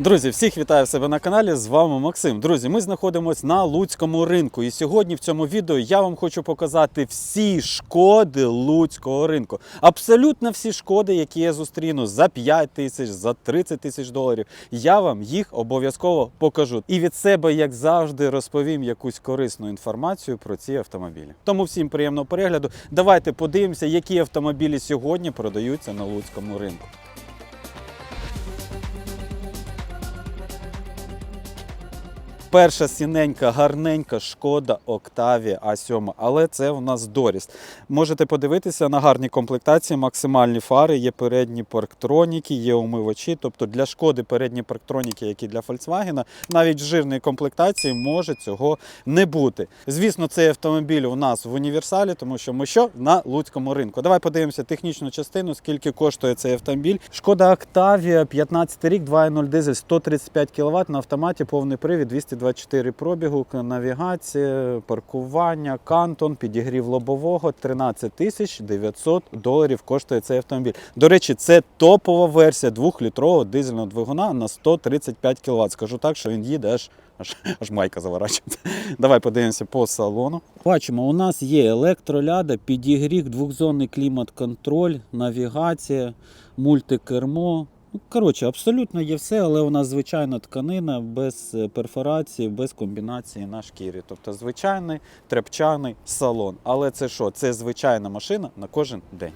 Друзі, всіх вітаю себе на каналі. З вами Максим. Друзі, ми знаходимося на Луцькому ринку. І сьогодні в цьому відео я вам хочу показати всі шкоди Луцького ринку. Абсолютно всі шкоди, які я зустріну за 5 тисяч, за 30 тисяч доларів. Я вам їх обов'язково покажу. І від себе, як завжди, розповім якусь корисну інформацію про ці автомобілі. Тому всім приємного перегляду. Давайте подивимося, які автомобілі сьогодні продаються на Луцькому ринку. Перша сіненька, гарненька шкода Octavia A7, але це в нас Доріс. Можете подивитися на гарні комплектації, максимальні фари, є передні парктроніки, є умивачі. Тобто для шкоди передні парктроніки, як і для Volkswagen, навіть в жирній комплектації може цього не бути. Звісно, цей автомобіль у нас в універсалі, тому що ми що на Луцькому ринку. Давай подивимося технічну частину, скільки коштує цей автомобіль. Шкода Octavia, 15 рік, 2.0 дизель, 135 кВт на автоматі, повний привід, 224 пробігу, навігація, паркування, кантон, підігрів лобового, 13 тисяч 900 доларів коштує цей автомобіль. До речі, це топова версія 2-літрового дизельного двигуна на 135 кВт. Скажу так, що він їде аж. Аж, аж майка заворачується. Давай подивимося по салону. Бачимо, у нас є електроляда, підігрів, двохзонний клімат-контроль, навігація, мультикермо. Коротше, абсолютно є все, але у нас звичайна тканина без е, перфорації, без комбінації на шкірі. Тобто звичайний тряпчаний салон. Але це що? Це звичайна машина на кожен день.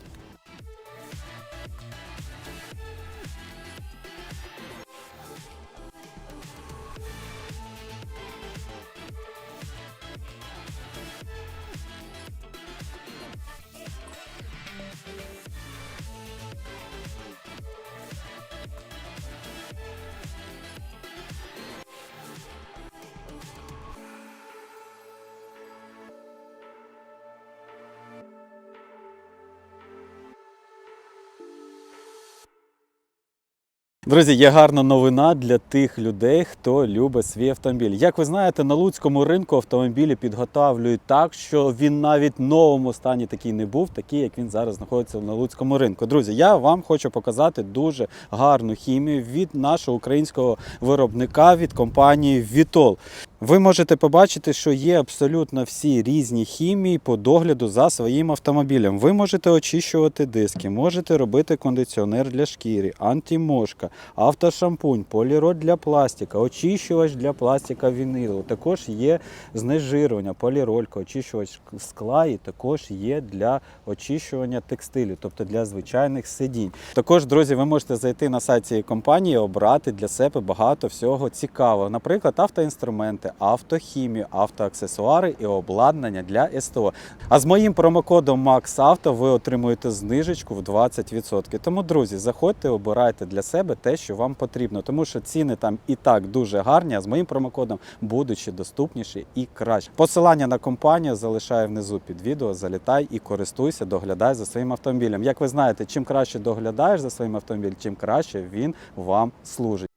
Друзі, є гарна новина для тих людей, хто любить свій автомобіль. Як ви знаєте, на Луцькому ринку автомобілі підготовлюють так, що він навіть в новому стані такий не був, такий, як він зараз знаходиться на Луцькому ринку. Друзі, я вам хочу показати дуже гарну хімію від нашого українського виробника від компанії Vitol. Ви можете побачити, що є абсолютно всі різні хімії по догляду за своїм автомобілем. Ви можете очищувати диски, можете робити кондиціонер для шкіри, антимошка, автошампунь, полірод для пластика, очищувач для пластика вінилу. Також є знежирювання, поліролька, очищувач скла і також є для очищування текстилю, тобто для звичайних сидінь. Також, друзі, ви можете зайти на сайт цієї компанії, і обрати для себе багато всього цікавого. Наприклад, автоінструменти, автохімію, автоаксесуари і обладнання для СТО. А з моїм промокодом MAXAUTO ви отримуєте знижечку в 20%. Тому, друзі, заходьте, обирайте для себе те, що вам потрібно, тому що ціни там і так дуже гарні. А з моїм промокодом будуть ще доступніші і краще. Посилання на компанію залишаю внизу під відео. Залітай і користуйся, доглядай за своїм автомобілем. Як ви знаєте, чим краще доглядаєш за своїм автомобілем, чим краще він вам служить.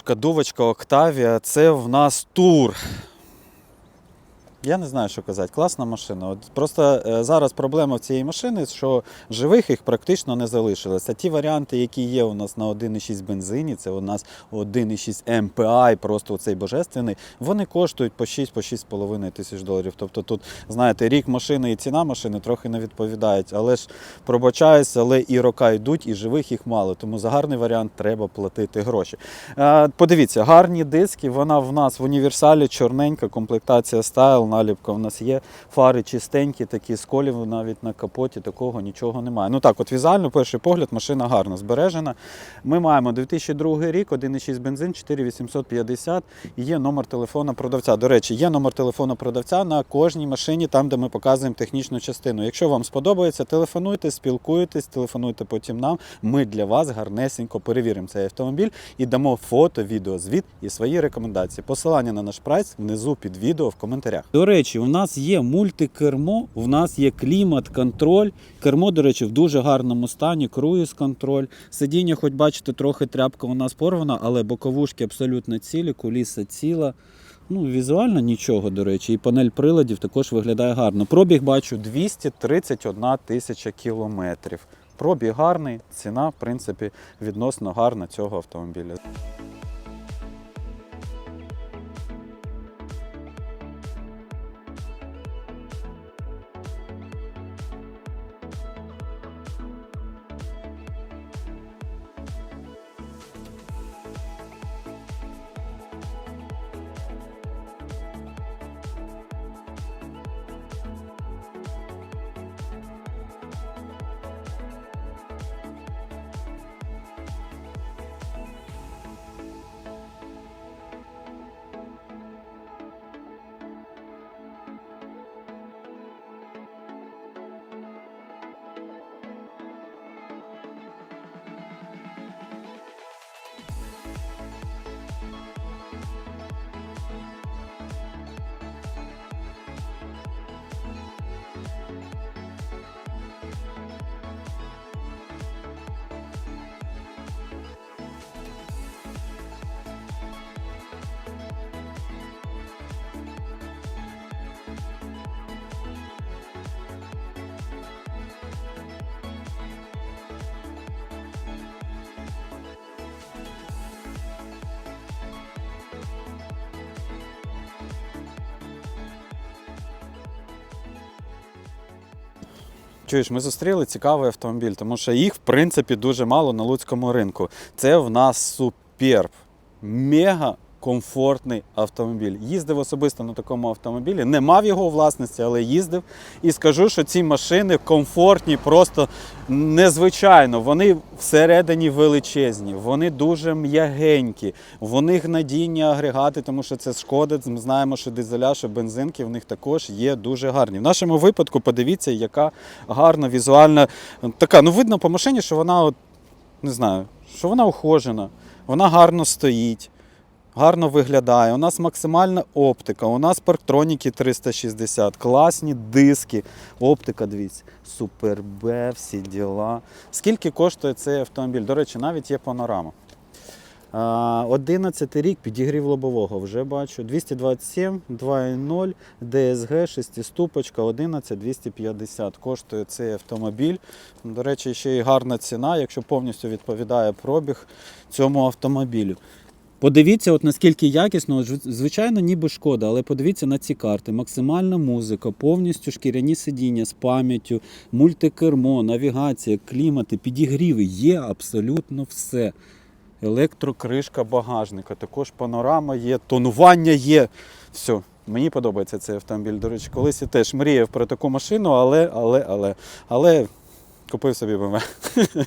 Шкадувочка Октавія це в нас тур. Я не знаю, що казати. Класна машина. От просто е, зараз проблема в цієї машини, що живих їх практично не залишилося. Ті варіанти, які є у нас на 1,6 бензині, це у нас 1,6 MPI, просто цей божественний, вони коштують по 6 по 6,5 тисяч доларів. Тобто тут, знаєте, рік машини і ціна машини трохи не відповідають. Але ж пробачаюся, але і рока йдуть, і живих їх мало. Тому за гарний варіант треба платити гроші. Е, Подивіться, гарні диски. Вона в нас в універсалі чорненька, комплектація стайл, наліпка. У нас є фари чистенькі, такі сколів навіть на капоті, такого нічого немає. Ну так, от візуально, перший погляд, машина гарно збережена. Ми маємо 2002 рік, 1,6 бензин, 4850. І є номер телефона продавця. До речі, є номер телефону продавця на кожній машині, там, де ми показуємо технічну частину. Якщо вам сподобається, телефонуйте, спілкуйтесь, телефонуйте потім нам. Ми для вас гарнесенько перевіримо цей автомобіль і дамо фото, відео, звіт і свої рекомендації. Посилання на наш прайс внизу під відео в коментарях. До речі, у нас є мультикермо, у нас є клімат-контроль. Кермо, до речі, в дуже гарному стані, круїз-контроль. Сидіння, хоч бачите, трохи тряпка у нас порвана, але боковушки абсолютно цілі, куліса ціла. Ну, візуально нічого, до речі, і панель приладів також виглядає гарно. Пробіг бачу 231 тисяча кілометрів. Пробіг гарний, ціна, в принципі, відносно гарна цього автомобіля. Чуєш, ми зустріли цікавий автомобіль, тому що їх, в принципі, дуже мало на луцькому ринку. Це в нас суперб. Мега комфортний автомобіль. Їздив особисто на такому автомобілі, не мав його у власності, але їздив. І скажу, що ці машини комфортні, просто незвичайно. Вони всередині величезні, вони дуже м'ягенькі, в них надійні агрегати, тому що це шкода. Ми знаємо, що дизеля, що бензинки в них також є дуже гарні. В нашому випадку подивіться, яка гарна візуальна така. Ну видно по машині, що вона от, не знаю, що вона ухожена, вона гарно стоїть. Гарно виглядає. У нас максимальна оптика, у нас парктроніки 360, класні диски. Оптика, дивіться, супер Б, всі діла. Скільки коштує цей автомобіль? До речі, навіть є панорама. 11 рік підігрів лобового вже бачу. 227, 2.0, DSG, 6 11 250 коштує цей автомобіль. До речі, ще й гарна ціна, якщо повністю відповідає пробіг цьому автомобілю. Подивіться, от наскільки якісно, звичайно, ніби шкода, але подивіться на ці карти. Максимальна музика, повністю шкіряні сидіння з пам'яттю, мультикермо, навігація, клімати, підігріви. Є абсолютно все. Електрокришка багажника, також панорама є, тонування є. Все. Мені подобається цей автомобіль. До речі, колись я теж мріяв про таку машину, але, але, але, але купив собі BMW.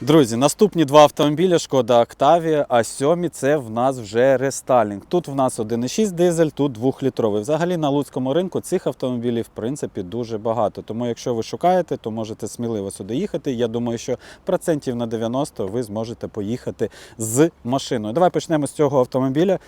Друзі, наступні два автомобілі Шкода Octavia, а сьомі це в нас вже рестайлінг. Тут в нас 1,6 дизель, тут 2-літровий. Взагалі на луцькому ринку цих автомобілів в принципі дуже багато. Тому якщо ви шукаєте, то можете сміливо сюди їхати. Я думаю, що процентів на 90 ви зможете поїхати з машиною. Давай почнемо з цього автомобіля.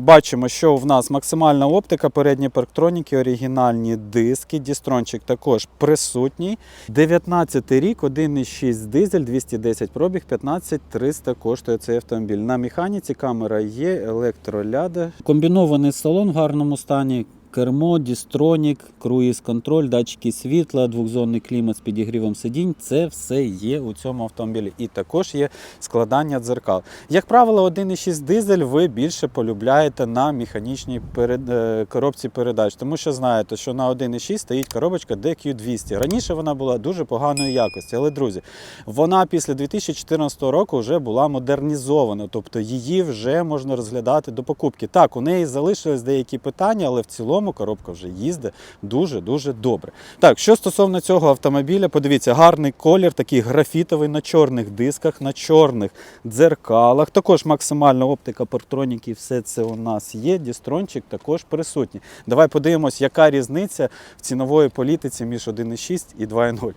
Бачимо, що в нас максимальна оптика, передні парктроніки, оригінальні диски. Дістрончик також присутній. 19 рік, 1,6 дизель, 210 пробіг, 15 300 коштує цей автомобіль. На механіці камера є, електроляда. Комбінований салон в гарному стані. Мультикермо, дістронік, круїз контроль, датчики світла, двохзонний клімат з підігрівом сидінь. Це все є у цьому автомобілі. І також є складання дзеркал. Як правило, 1,6 дизель ви більше полюбляєте на механічній е, коробці передач, тому що знаєте, що на 1,6 стоїть коробочка DQ200. Раніше вона була дуже поганої якості, але друзі, вона після 2014 року вже була модернізована, тобто її вже можна розглядати до покупки. Так, у неї залишились деякі питання, але в цілому коробка вже їздить дуже-дуже добре. Так, що стосовно цього автомобіля, подивіться, гарний колір, такий графітовий на чорних дисках, на чорних дзеркалах. Також максимальна оптика партроніки, все це у нас є. Дістрончик також присутній. Давай подивимось, яка різниця в цінової політиці між 1,6 і 2,0.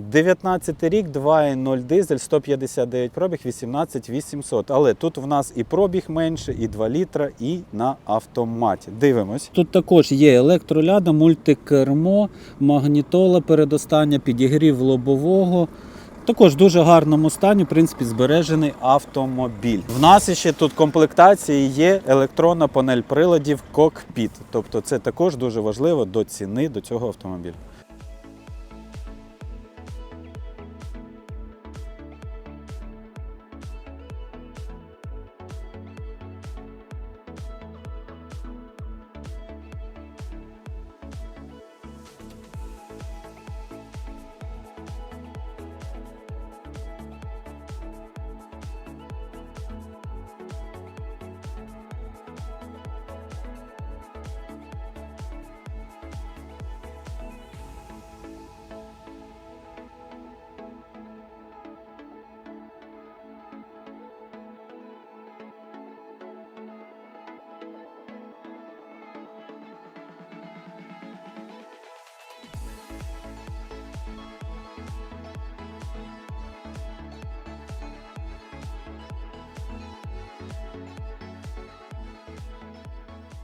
19 рік, 2,0 дизель, 159 пробіг, 18 800. Але тут в нас і пробіг менше, і 2 літра, і на автоматі. Дивимось. Тут також є електроляда, мультикермо, магнітола передостання, підігрів лобового. Також в дуже гарному стані, в принципі, збережений автомобіль. В нас ще тут комплектації є електронна панель приладів кокпіт. Тобто це також дуже важливо до ціни до цього автомобіля.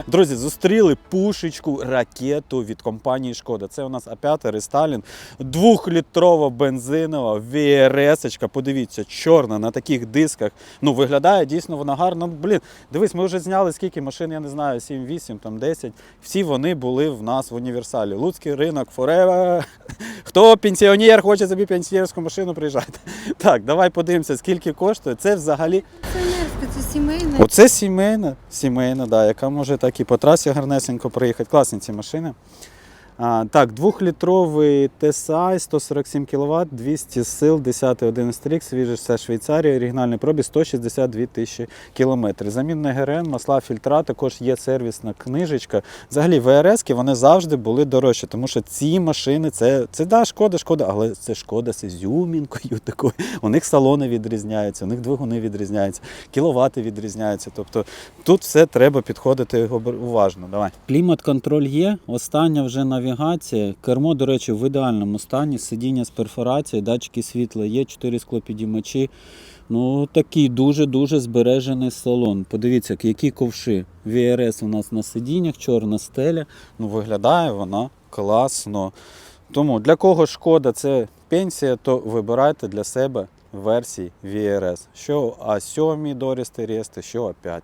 Друзі, зустріли пушечку ракету від компанії Шкода. Це у нас А5 рестайлінг, двохлітрова бензинова ВРС. Подивіться, чорна на таких дисках. Ну, виглядає дійсно вона гарно. Блін, дивись, ми вже зняли скільки машин, я не знаю, 7-8, там 10. Всі вони були в нас в універсалі. Луцький ринок, Forever. Хто пенсіонер, хоче собі пенсіонерську машину, приїжджайте. Так, давай подивимося, скільки коштує. Це взагалі Пенсіонерська, це сімейна. Оце сімейна, сімейна, да, яка може так і по трасі гарнесенько проїхати. Класні ці машини. Так, двохлітровий TSI, 147 кВт, 200 сил, 10-11 рік, свіжий все Швейцарія, оригінальний пробіг 162 тисячі кілометрів. Замінний ГРН, масла, фільтра, також є сервісна книжечка. Взагалі, ВРС вони завжди були дорожчі, тому що ці машини це, це да, шкода, шкода, але це шкода з ізюмінкою такою. У них салони відрізняються, у них двигуни відрізняються, кіловати відрізняються. Тобто тут все треба підходити уважно. Давай. Клімат-контроль є. Остання вже навігація. Кермо, до речі, в ідеальному стані. Сидіння з перфорацією, датчики світла є, 4 склопідіймачі. Ну, такий дуже-дуже збережений салон. Подивіться, які ковши. VRS у нас на сидіннях, чорна стеля. Ну, виглядає вона класно. Тому для кого шкода це пенсія, то вибирайте для себе версії VRS. Що А7 Дорісти Рести, що А5.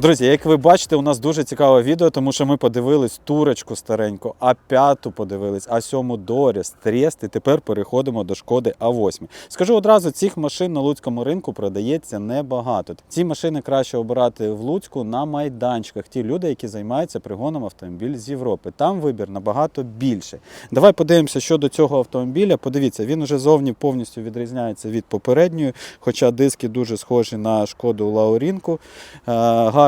Друзі, як ви бачите, у нас дуже цікаве відео, тому що ми подивились турочку стареньку, а п'яту подивились, а сьому Доріс, Трест, і тепер переходимо до шкоди А8. Скажу одразу, цих машин на луцькому ринку продається небагато. Ці машини краще обирати в Луцьку на майданчиках. Ті люди, які займаються пригоном автомобіль з Європи. Там вибір набагато більше. Давай подивимося щодо цього автомобіля. Подивіться, він уже зовні повністю відрізняється від попередньої, хоча диски дуже схожі на шкоду Лаурінку.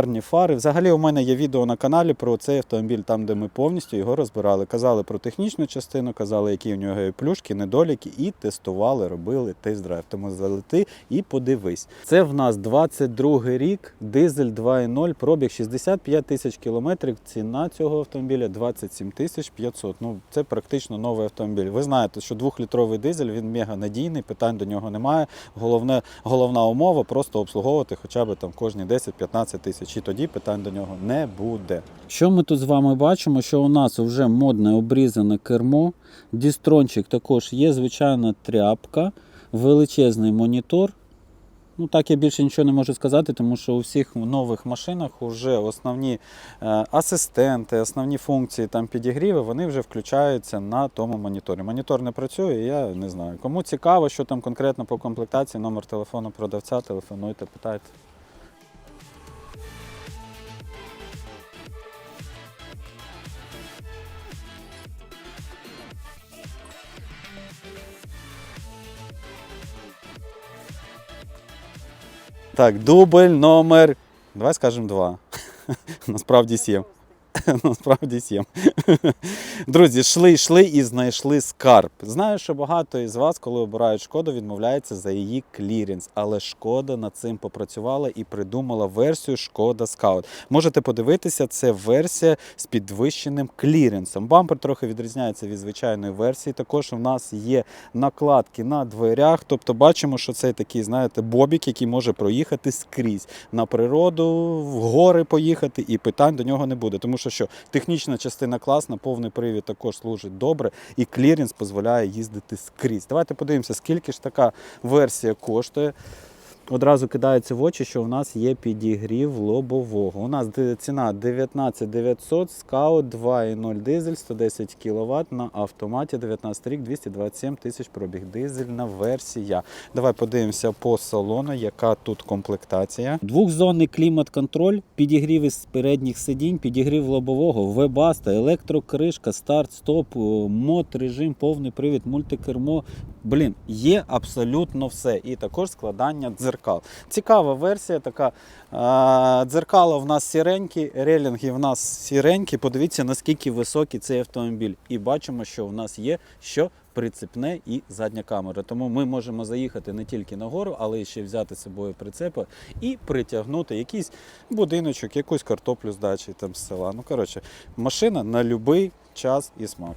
Гарні фари. Взагалі, у мене є відео на каналі про цей автомобіль, там, де ми повністю його розбирали. Казали про технічну частину, казали, які в нього є плюшки, недоліки, і тестували, робили тест-драйв. Тому залети і подивись. Це в нас 22 рік, дизель 2.0, пробіг 65 тисяч кілометрів. Ціна цього автомобіля 27 тисяч 500. Ну, це практично новий автомобіль. Ви знаєте, що двохлітровий дизель він мега надійний, питань до нього немає. Головне, головна умова просто обслуговувати хоча б там кожні 10-15 тисяч. І тоді питань до нього не буде. Що ми тут з вами бачимо? Що у нас вже модне обрізане кермо, дістрончик також є, звичайна тряпка, величезний монітор. Ну, так я більше нічого не можу сказати, тому що у всіх нових машинах вже основні е, асистенти, основні функції там підігріви, вони вже включаються на тому моніторі. Монітор не працює, я не знаю. Кому цікаво, що там конкретно по комплектації, номер телефону продавця, телефонуйте, питайте. Так, дубль номер. Давай скажемо два. Насправді сім. Насправді сім. Друзі, йшли, йшли і знайшли скарб. Знаю, що багато із вас, коли обирають шкоду, відмовляються за її клірінс. Але шкода над цим попрацювала і придумала версію Шкода Scout. Можете подивитися, це версія з підвищеним кліренсом. Бампер трохи відрізняється від звичайної версії. Також у нас є накладки на дверях. Тобто бачимо, що це такий, знаєте, бобік, який може проїхати скрізь на природу, в гори поїхати, і питань до нього не буде. Тому що що технічна частина класна, повний привід також служить добре, і клірінс дозволяє їздити скрізь. Давайте подивимося, скільки ж така версія коштує. Одразу кидається в очі, що у нас є підігрів лобового. У нас ціна 19 900, Scout 2.0 дизель, 110 кВт на автоматі, 19 рік, 227 тисяч пробіг. Дизельна версія. Давай подивимося по салону, яка тут комплектація. Двохзонний клімат-контроль, підігрів із передніх сидінь, підігрів лобового, вебаста, електрокришка, старт, стоп, мод режим, повний привід, мультикермо. Блін, є абсолютно все. І також складання дзеркал. Цікава версія така. Дзеркала в нас сіренькі, релінги в нас сіренькі. Подивіться, наскільки високий цей автомобіль. І бачимо, що в нас є що прицепне і задня камера. Тому ми можемо заїхати не тільки на гору, але й ще взяти з собою прицепи і притягнути якийсь будиночок, якусь картоплю з дачі там з села. Ну коротше, машина на будь-який час і смак.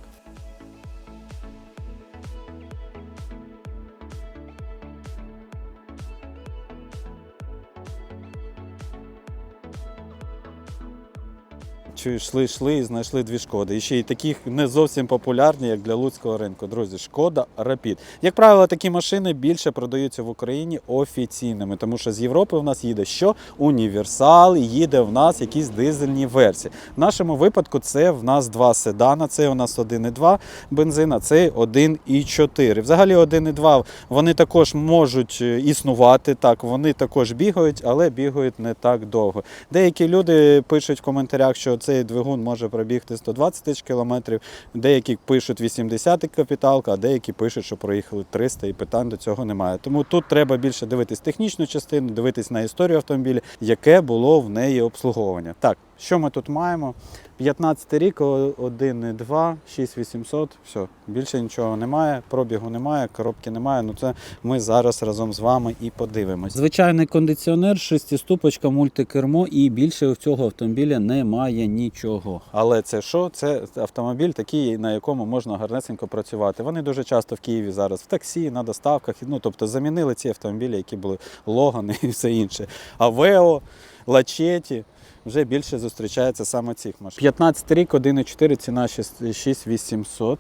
Чи йшли, йшли і знайшли дві шкоди. І ще й таких не зовсім популярні, як для луцького ринку. Друзі, шкода Rapid. Як правило, такі машини більше продаються в Україні офіційними, тому що з Європи в нас їде що? Універсал, їде в нас якісь дизельні версії. В нашому випадку це в нас два седана. Це у нас 1,2 бензин, а це 1,4. Взагалі 1,2 вони також можуть е, існувати. Так, вони також бігають, але бігають не так довго. Деякі люди пишуть в коментарях, що цей двигун може пробігти 120 тисяч кілометрів. Деякі пишуть 80 капіталка, а деякі пишуть, що проїхали 300 і питань до цього немає. Тому тут треба більше дивитись технічну частину, дивитись на історію автомобіля, яке було в неї обслуговування. Так, що ми тут маємо? 15 рік, 1,2, 6800, все, більше нічого немає, пробігу немає, коробки немає. Ну це ми зараз разом з вами і подивимось. Звичайний кондиціонер, шестиступочка, мультикермо і більше в цього автомобіля немає нічого. Але це що? Це автомобіль такий, на якому можна гарнесенько працювати. Вони дуже часто в Києві зараз в таксі, на доставках. Ну тобто замінили ці автомобілі, які були Логани і все інше. Авео, Лачеті вже більше зустрічається саме цих машин. 15 рік, 1,4, ціна 6800.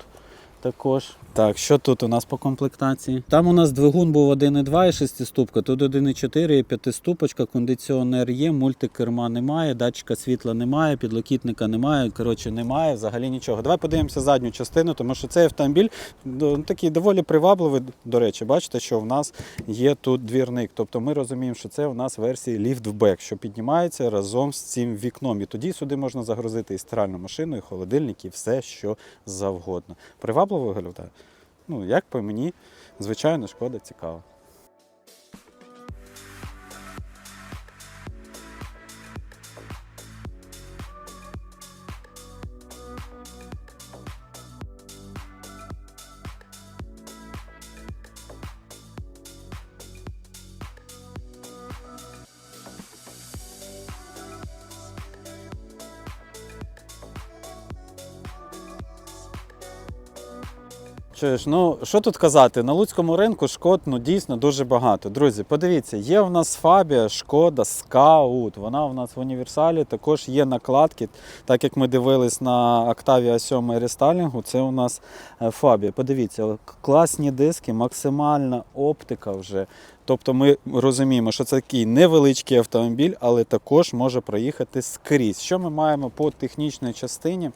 також. Так, що тут у нас по комплектації? Там у нас двигун був 1,2 і 6 ступка, тут 1,4 і 5 ступочка, кондиціонер є, мультикерма немає, датчика світла немає, підлокітника немає. Коротше, немає взагалі нічого. Давай подивимося задню частину, тому що цей автомобіль ну, такий доволі привабливий. До речі, бачите, що в нас є тут двірник. Тобто ми розуміємо, що це у нас версії ліфтбек, що піднімається разом з цим вікном. І тоді сюди можна загрузити і стиральну машину, і холодильник, і все, що завгодно. Привабливо виглядає? Ну, як по мені, звичайно, шкода цікава. Чуєш, ну що тут казати? На луцькому ринку шкод ну дійсно дуже багато. Друзі, подивіться, є в нас Фабія, Шкода, Скаут. Вона в нас в універсалі. Також є накладки. Так як ми дивились на Octavia 7 рестайлінгу, це у нас е, Фабія. Подивіться, класні диски, максимальна оптика вже. Тобто ми розуміємо, що це такий невеличкий автомобіль, але також може проїхати скрізь. Що ми маємо по технічній частині?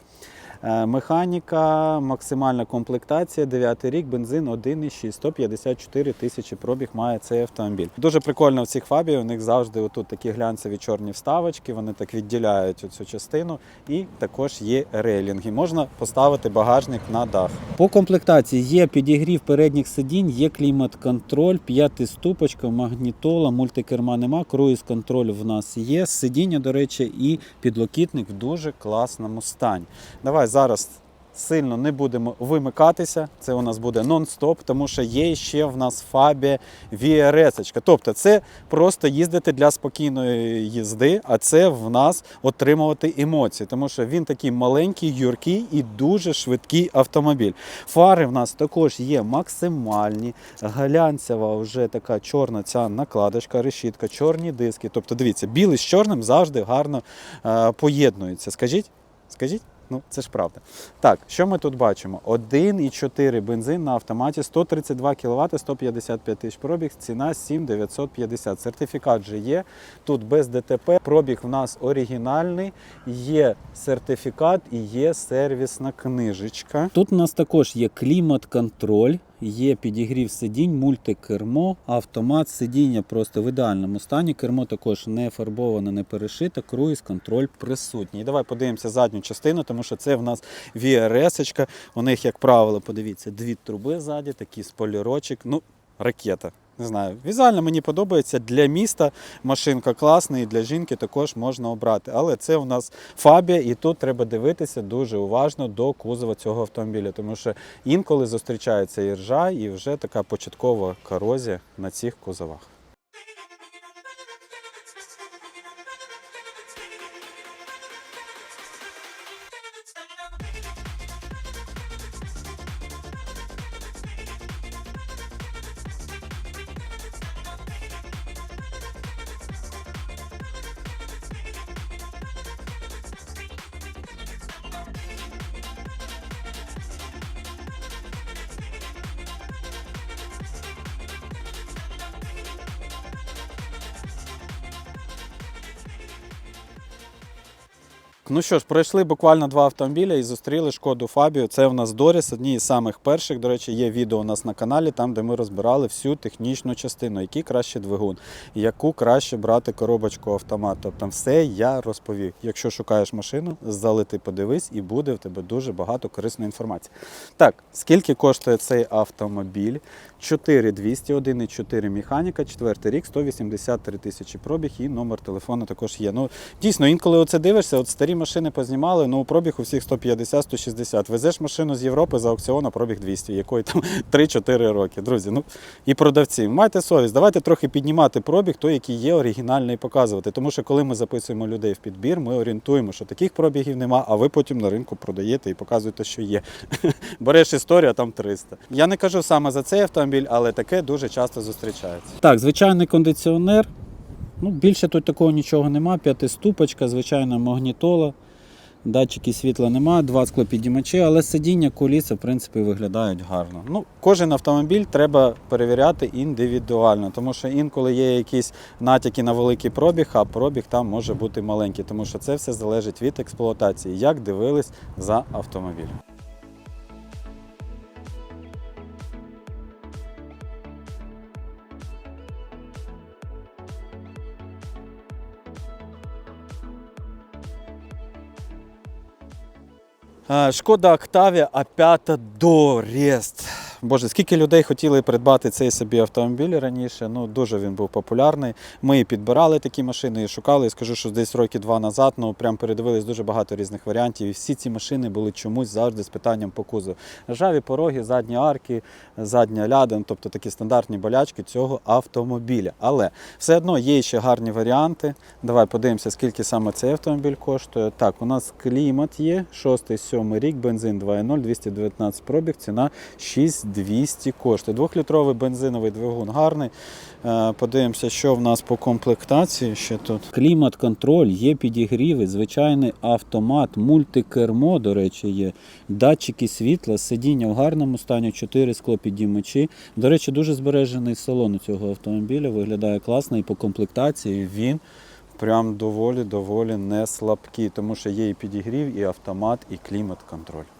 Е, Механіка, максимальна комплектація, 9 рік, бензин 1,6, 154 тисячі пробіг має цей автомобіль. Дуже прикольно в цих фабі, у них завжди отут такі глянцеві чорні вставочки, вони так відділяють цю частину. І також є рейлінги. Можна поставити багажник на дах. По комплектації є підігрів передніх сидінь, є клімат-контроль, п'ятиступочка, магнітола, мультикерма нема, круїз-контроль в нас є. Сидіння, до речі, і підлокітник в дуже класному стані. Давай зараз сильно не будемо вимикатися. Це у нас буде нон-стоп, тому що є ще в нас Фабія VRS. Тобто це просто їздити для спокійної їзди, а це в нас отримувати емоції, тому що він такий маленький, юркий і дуже швидкий автомобіль. Фари в нас також є максимальні, глянцева вже така чорна ця накладочка, решітка, чорні диски. Тобто, дивіться, білий з чорним завжди гарно е, поєднуються. Скажіть? Скажіть? Ну, це ж правда. Так, що ми тут бачимо? 1,4 бензин на автоматі, 132 кВт, 155 тисяч пробіг, ціна 7950. Сертифікат же є. Тут без ДТП. Пробіг в нас оригінальний, є сертифікат і є сервісна книжечка. Тут у нас також є клімат-контроль. Є підігрів сидінь, мультикермо, автомат, сидіння просто в ідеальному стані. Кермо також не фарбоване, не перешите, круїз, контроль присутній. Давай подивимося задню частину, тому що це в нас VRS. У них, як правило, подивіться, дві труби ззаді, такий спойлерочок. Ну, ракета. Не знаю, візуально мені подобається. Для міста машинка класна, і для жінки також можна обрати. Але це у нас фабія, і тут треба дивитися дуже уважно до кузова цього автомобіля, тому що інколи зустрічається і ржа, і вже така початкова корозія на цих кузовах. Ну що ж, пройшли буквально два автомобіля і зустріли шкоду Фабію. Це у нас Доріс, одні із самих перших. До речі, є відео у нас на каналі, там де ми розбирали всю технічну частину, який краще двигун, яку краще брати коробочку автомат. Тобто все я розповів. Якщо шукаєш машину, залети, подивись, і буде в тебе дуже багато корисної інформації. Так, скільки коштує цей автомобіль? 4200, 1,4 механіка, четвертий рік, 183 тисячі пробіг і номер телефону також є. Ну, дійсно, інколи оце дивишся, от старі машини познімали, ну пробіг у всіх 150-160. Везеш машину з Європи за аукціону, пробіг 200, якої там 3-4 роки. Друзі, ну і продавці, майте совість, давайте трохи піднімати пробіг, той, який є оригінальний, показувати. Тому що коли ми записуємо людей в підбір, ми орієнтуємо, що таких пробігів нема, а ви потім на ринку продаєте і показуєте, що є. Береш історію, а там 300. Я не кажу саме за цей автомобіль, але таке дуже часто зустрічається. Так, звичайний кондиціонер. Ну, більше тут такого нічого нема. П'ятиступочка, звичайна магнітола. Датчики світла немає, два склопідіймачі, але сидіння куліси, в принципі, виглядають гарно. Ну, кожен автомобіль треба перевіряти індивідуально, тому що інколи є якісь натяки на великий пробіг, а пробіг там може бути маленький, тому що це все залежить від експлуатації, як дивились за автомобілем. Шкода Октавия А5 до Рест. Боже, скільки людей хотіли придбати цей собі автомобіль раніше. Ну дуже він був популярний. Ми і підбирали такі машини, і шукали. І скажу, що десь роки два назад, ну прям передивились дуже багато різних варіантів. І всі ці машини були чомусь завжди з питанням по кузову. Ржаві пороги, задні арки, задня ляда, ну, тобто такі стандартні болячки цього автомобіля. Але все одно є ще гарні варіанти. Давай подивимося, скільки саме цей автомобіль коштує. Так, у нас клімат є, 6-7 рік, бензин 2.0, 219 пробіг, ціна 6200 коштує. Двохлітровий бензиновий двигун гарний. Е, Подивимося, що в нас по комплектації ще тут. Клімат-контроль, є підігріви, звичайний автомат, мультикермо, до речі, є. Датчики світла, сидіння в гарному стані, 4 склопідіймачі. До речі, дуже збережений салон у цього автомобіля, виглядає класно і по комплектації він прям доволі-доволі не слабкий, тому що є і підігрів, і автомат, і клімат-контроль.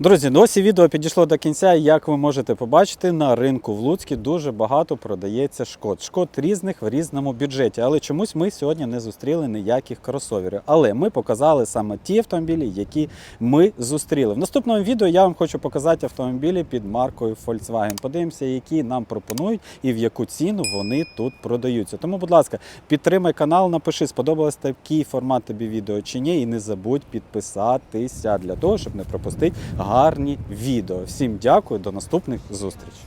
Друзі, ну відео підійшло до кінця. Як ви можете побачити, на ринку в Луцькі дуже багато продається шкод. Шкод різних в різному бюджеті. Але чомусь ми сьогодні не зустріли ніяких кросоверів. Але ми показали саме ті автомобілі, які ми зустріли. В наступному відео я вам хочу показати автомобілі під маркою Volkswagen. Подивимося, які нам пропонують і в яку ціну вони тут продаються. Тому, будь ласка, підтримай канал, напиши, сподобалось такий формат тобі відео чи ні. І не забудь підписатися для того, щоб не пропустити гарні відео. Всім дякую, до наступних зустрічей.